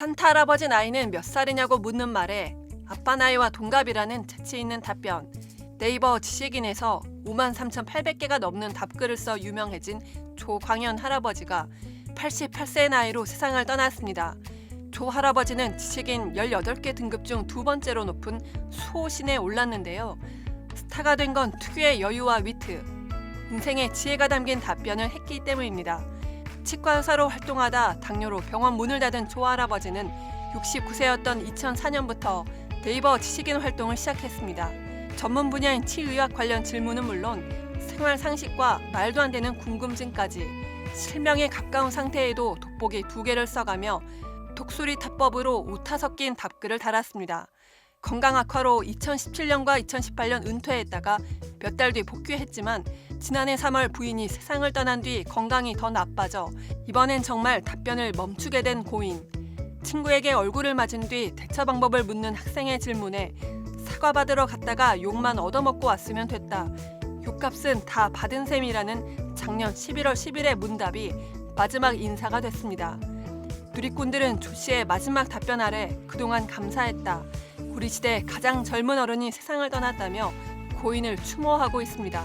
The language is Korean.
산타 할아버지 나이는 몇 살이냐고 묻는 말에 아빠 나이와 동갑이라는 재치 있는 답변. 네이버 지식인에서 53,800개가 넘는 답글을 써 유명해진 조광현 할아버지가 88세의 나이로 세상을 떠났습니다. 조 할아버지는 지식인 18개 등급 중 두 번째로 높은 수호신에 올랐는데요. 스타가 된 건 특유의 여유와 위트, 인생의 지혜가 담긴 답변을 했기 때문입니다. 치과 의사로 활동하다 당뇨로 병원 문을 닫은 조 할아버지는 69세였던 2004년부터 네이버 지식인 활동을 시작했습니다. 전문 분야인 치의학 관련 질문은 물론 생활 상식과 말도 안 되는 궁금증까지 실명에 가까운 상태에도 돋보기 두 개를 써가며 독수리 타법으로 오타 섞인 답글을 달았습니다. 건강 악화로 2017년과 2018년 은퇴했다가 몇 달 뒤 복귀했지만 지난해 3월 부인이 세상을 떠난 뒤 건강이 더 나빠져 이번엔 정말 답변을 멈추게 된 고인. 친구에게 얼굴을 맞은 뒤 대처 방법을 묻는 학생의 질문에 사과받으러 갔다가 욕만 얻어먹고 왔으면 됐다. 욕값은 다 받은 셈이라는 작년 11월 10일의 문답이 마지막 인사가 됐습니다. 누리꾼들은 조 씨의 마지막 답변 아래 그동안 감사했다. 우리 시대 가장 젊은 어른이 세상을 떠났다며 고인을 추모하고 있습니다.